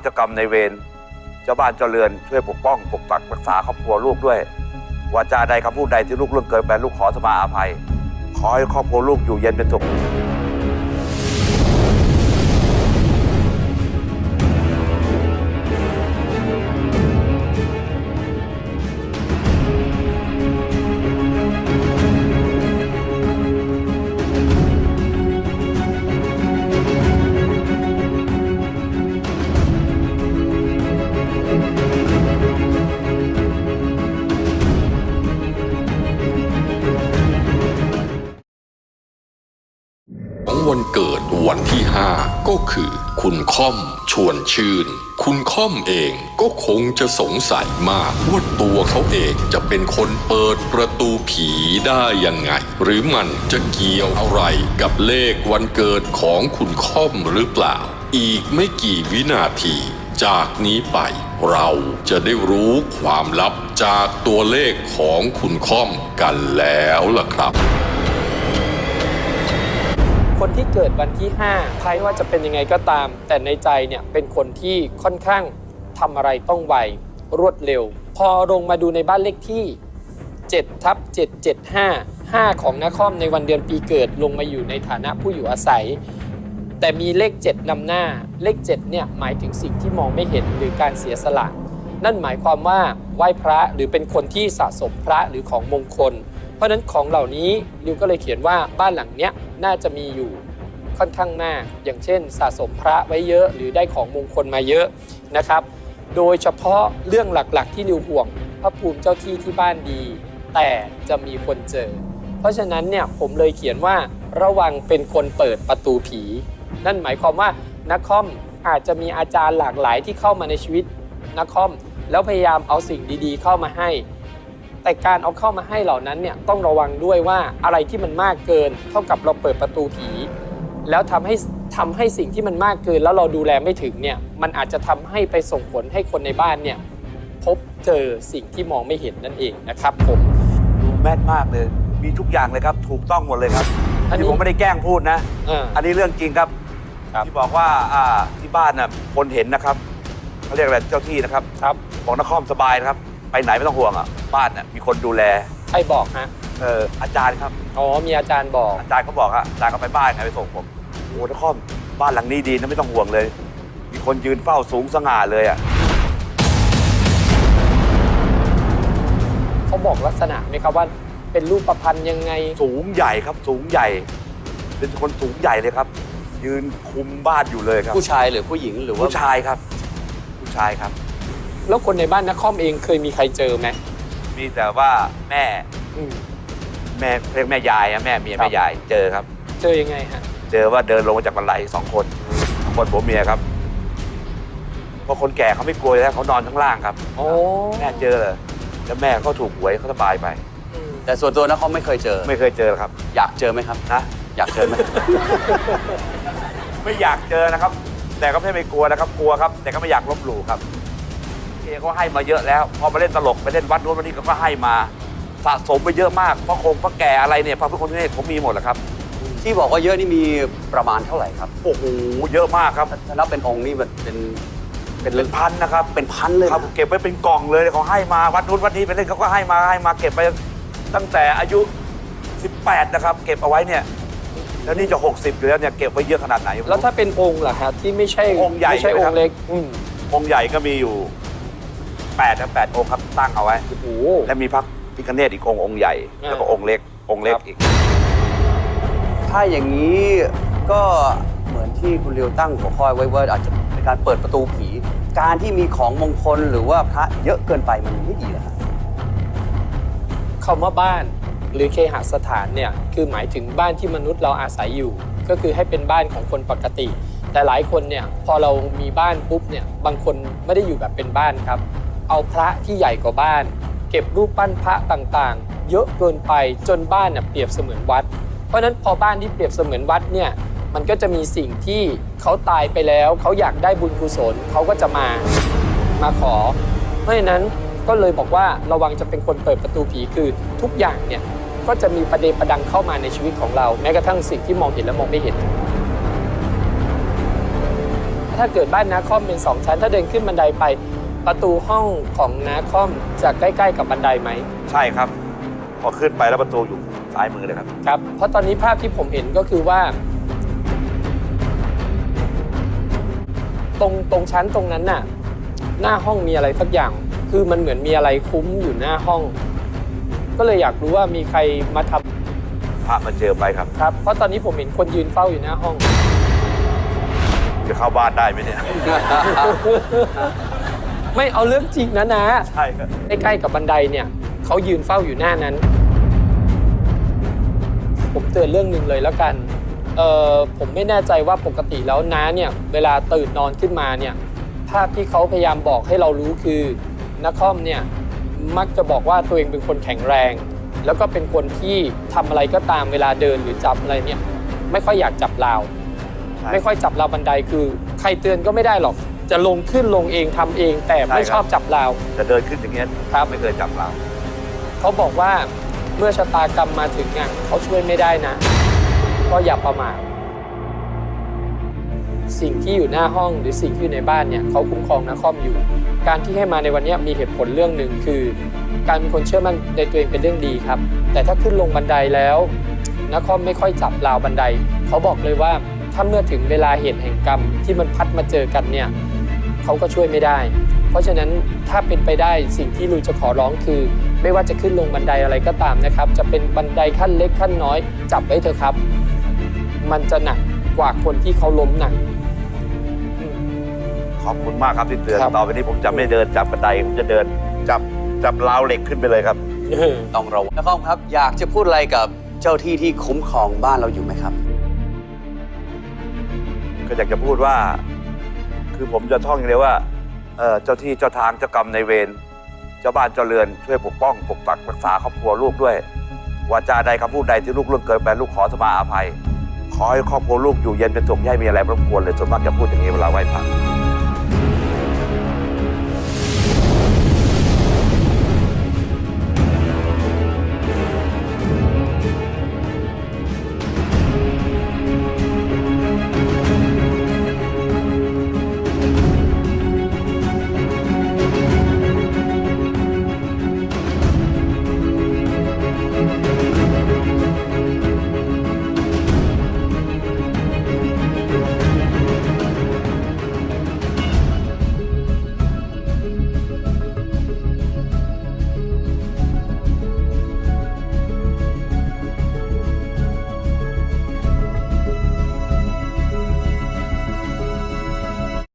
เจ้ากรรมในเวรเจ้าบ้านเจ้าเรือนช่วยปกป้องปกปักรักษาครอบครัวลูกด้วยวาจาใดคำพูดใดที่ลูกล่วงเกินไปลูกขอสมาอาภัย ขอให้ครอบครัวลูกอยู่เย็นเป็นสุข 5 ก็คือ คุณค่อมชวนชื่น คุณค่อมเองก็คงจะสงสัยมากว่าตัวเขาเองจะเป็นคนเปิดประตูผีได้ยังไง หรือมันจะเกี่ยวอะไรกับเลขวันเกิดของคุณค่อมหรือเปล่า อีกไม่กี่วินาที จากนี้ไป เราจะได้รู้ความลับจากตัวเลขของคุณค่อมกันแล้วล่ะครับ คนที่เกิดวันที่5ใครว่าจะเป็นยังไงก็ตาม แต่ในใจเนี่ยเป็นคนที่ค่อนข้างทำอะไรต้องไวรวดเร็ว พอลงมาดูในบ้านเลขที่7ทับ775 5 ของนครในวันเดือนปีเกิดลงมาอยู่ในฐานะผู้อยู่อาศัย แต่มีเลข 7นำหน้าเลข7เนี่ยหมายถึงสิ่งที่มองไม่เห็นหรือการเสียสละ นั่นหมายความว่าไหว้พระหรือเป็นคนที่สะสมพระหรือของมงคล เพราะฉะนั้นของเหล่านี้ริวก็เลยเขียนว่าบ้านหลังเนี้ยน่าจะมีอยู่ค่อนข้างมาก อย่างเช่น สะสมพระไว้เยอะหรือได้ของมงคลมาเยอะนะครับ โดยเฉพาะเรื่องหลักๆ ที่ริวห่วงพระภูมิเจ้าที่ที่บ้านดี แต่จะมีคนเจอ เพราะฉะนั้นเนี่ยผมเลยเขียนว่าระวังเป็นคนเปิดประตูผี นั่นหมายความว่านักคอมอาจจะมีอาจารย์หลากหลายที่เข้ามาในชีวิตนักคอมแล้วพยายามเอาสิ่งดีๆ เข้ามาให้ แต่การเอาเข้ามาให้เหล่านั้นเนี่ยต้องระวังด้วยว่าอะไรที่มันมากเกิน เท่ากับเราเปิดประตูผีแล้วทำให้ทำให้สิ่งที่มันมากเกิน แล้วเราดูแลไม่ถึงเนี่ยมันอาจจะทำให้ไปส่งผลให้คนในบ้านเนี่ยพบเจอสิ่งที่มองไม่เห็นนั่นเองนะครับผมดูแม่นมากเลย มีทุกอย่างเลยครับ ถูกต้องหมดเลยครับอัอันนนี้นี้ผมไม่ได้แกล้งพูดนะอ่าอันนี้เรื่องจริงครับครับที่บอกว่าอ่าที่บ้านน่ะคนเห็นนะครับเขาเรียกอะไรเจ้าที่นะครับครับบอกนครสบายนะครับ ไปไหนไม่ต้องห่วงอะบ้านน่ะมีคนดูแลใครบอกฮะ เอออาจารย์ครับ อ๋อ มีอาจารย์บอก อาจารย์เขาบอกอะอาจารย์เขาไปบ้านไงไปส่งผมโอ้นครบ้านหลังนี้ดีนะไม่ต้องห่วงเลย มีคนยืนเฝ้าสูงสง่าเลยอะเขาบอกลักษณะไหมครับว่าเป็นรูปประพันธ์ยังไง สูงใหญ่ครับสูงใหญ่ เป็นคนสูงใหญ่เลยครับ ยืนคุมบ้านอยู่เลยครับ ผู้ชายหรือผู้หญิงหรือว่าผู้ชายครับ ผู้ชายครับ แล้วคนในบ้านนักคอมเองเคยมีใครเจอไหมมีแต่ว่าแม่อืมแม่เรียกแม่ยายอะแม่เมียครับแม่ยายเจอครับ เจอยังไงฮะ เจอว่าเดินลงมาจากบันไดสองคนสองคนผัวเมียครับเพราะคนแก่เขาไม่กลัวอยู่แล้วเขานอนข้างล่างครับ โอ้แม่เจอเลยแล้วแม่เขาถูกหวยเขาสบายไปอืมแต่ส่วนตัวนะเขาไม่เคยเจอ ไม่เคยเจอครับอยากเจอไหมครับ นะอยากเจอไหม ไม่อยากเจอนะครับ แต่ก็ไม่ไม่กลัวนะครับ กลัวครับ แต่ก็ไม่อยากลบหลู่ครับ เอเขาให้มาเยอะแล้ว พอมาเล่นตลกไปเล่นวัดนู้นวันนี้ก็ให้มา สะสมไปเยอะมากพระคงพระแก่อะไรเนี่ยพระพุทธคุณนี่ผมมีหมดแหละครับ ที่บอกว่าเยอะนี่มีประมาณเท่าไหร่ครับโอ้โหเยอะมากครับถ้านับเป็นองค์นี่มันเป็นเป็นเป็นพันนะครับเป็นพันเลยครับเก็บไว้เป็นกล่องเลยเขาให้มาวัดนู้นวัดนี้ไปเล่นเขาก็ให้มาให้มาเก็บไปตั้งแต่อายุ 18 นะครับ เก็บเอาไว้เนี่ยแล้วนี่จะ 60อยู่แล้วเนี่ยเก็บไว้เยอะขนาดไหนไม่รู้แล้วถ้าเป็นองค์ล่ะครับที่ไม่ใช่องค์ใหญ่ไม่ใช่ไหมองครับค์เล็ก อืม องค์ใหญ่ก็มีอยู่ 8นะ8องค์ครับตั้งเอาไว้ โอ้โห และมีพระพิคเนตอีกองค์องค์ใหญ่ อ่า แล้วก็องค์เล็กองค์เล็กครับอีก ถ้าอย่างนี้ก็เหมือนที่คุณเรียวตั้งหัวข้อไว้ว่าอาจจะเป็นการเปิดประตูผี การที่มีของมงคลหรือว่าพระเยอะเกินไปมันไม่ดีนะครับ คำว่าบ้านหรือเคหสถานเนี่ยคือหมายถึงบ้านที่มนุษย์เราอาศัยอยู่ ก็คือให้เป็นบ้านของคนปกติ แต่หลายคนเนี่ยพอเรามีบ้านปุ๊บเนี่ยบางคนไม่ได้อยู่แบบเป็นบ้านครับ เอาพระที่ใหญ่กว่าบ้าน เก็บรูปปั้นพระต่างๆ เยอะเกินไปจนบ้านเนี่ยเปรียบเสมือนวัด เพราะฉะนั้นพอบ้านที่เปรียบเสมือนวัดเนี่ยมันก็จะมีสิ่งที่เขาตายไปแล้ว เขาอยากได้บุญกุศลเขาก็จะมามาขอ เพราะฉะนั้นก็เลยบอกว่าระวังจะเป็นคนเปิดประตูผีคือทุกอย่างเนี่ยก็จะมีประเด็นประดังเข้ามาในชีวิตของเรา แม้กระทั่งสิ่งที่มองเห็นและมองไม่เห็นถถ้าเกิดบ้านนาคอมเป็นสองชั้น ถ้าเดินขึ้นบันไดไป ประตูห้องของนาคอมจะใกล้ๆกับบันไดไหมใช่ครับ พอขึ้นไปแล้วประตูอยู่ซ้ายมือเลยครับ ครับ เพราะตอนนี้ภาพที่ผมเห็นก็คือว่า ตรงตรงชั้นตรงนั้นน่ะ หน้าห้องมีอะไรสักอย่าง คือมันเหมือนมีอะไรคุ้มอยู่หน้าห้อง ก็เลยอยากรู้ว่ามีใครมาทำพระมาเจอไปครับ ครับ เพราะตอนนี้ผมเห็นคนยืนเฝ้าอยู่หน้าห้อง จะเข้าบ้านได้ไหมเนี่ย ไม่เอาเรื่องจริงนะนะ ใช่ครับใกล้ๆกับบันไดเนี่ยเขายืนเฝ้าอยู่หน้านั้น ผมเตือนเรื่องหนึ่งเลยแล้วกันเออผมไม่แน่ใจว่าปกติแล้วน้าเนี่ยเวลาตื่นนอนขึ้นมาเนี่ยภาพที่เขาพยายามบอกให้เรารู้คือนักคอมเนี่ยมักจะบอกว่าตัวเองเป็นคนแข็งแรง แล้วก็เป็นคนที่ทำอะไรก็ตามเวลาเดินหรือจับอะไรเนี่ยไม่ค่อยอยากจับราว ใช่ไม่ค่อยจับราวบันไดคือ ใครเตือนก็ไม่ได้หรอก จะลงขึ้นลงเองทำเอง แต่ไม่ชอบจับราวจะเดินขึ้นอย่างเงี้ยครับไม่เคยจับเราเขาบอกว่าเมื่อชะตากรรมมาถึงอะเขาช่วยไม่ได้นะ ก็อย่าประมาทสิ่งที่อยู่หน้าห้องหรือสิ่งที่อยู่ในบ้านเนี่ยเขาคุ้มครองนักคอมอยู่ การที่ให้มาในวันเนี้ยมีเหตุผลเรื่องหนึ่งคือ การเป็นคนเชื่อมั่นในตัวเองเป็นเรื่องดีครับ แต่ถ้าขึ้นลงบันไดแล้วนักคอมไม่ค่อยจับราวบันได เขาบอกเลยว่าถ้าเมื่อถึงเวลาเหตุแห่งกรรมที่มันพัดมาเจอกันเนี่ย เขาก็ช่วยไม่ได้ เพราะฉะนั้นถ้าเป็นไปได้สิ่งที่ลุยจะขอร้องคือ ไม่ว่าจะขึ้นลงบันไดอะไรก็ตามนะครับ จะเป็นบันไดขั้นเล็กขั้นน้อย จับไว้เถอะครับ มันจะหนักกว่าคนที่เขาล้มหนักอืมขอบคุณมากครับที่เตือนครับ ต่อไปนี้ผมจะไม่เดินจับบันไดผมจะเดินจับจับราวเหล็กขึ้นไปเลยครับ ต้องระวังนะครับครับ อยากจะพูดอะไรกับเจ้าที่ที่คุ้มครองบ้านเราอยู่ไหมครับ ก็อยากจะพูดว่า คือผมจะท่องอย่างเดียวว่าเอ่อเจ้าที่เจ้าทางเจ้ากรรมในายเวรเจ้าบ้านเจ้าเรือนช่วยปกป้องปกปักรักษาครอบครัวลูกด้วยวาจาใดคำพูดใดที่ลูกล่วงเกินไปลูกขอสมาอภัย ขอให้ครอบครัวลูกอยู่เย็นเป็นสุขอย่าให้มีอะไรรบกวนเลยส่วนมากจะพูดอย่างนี้เวลาไหว้พระ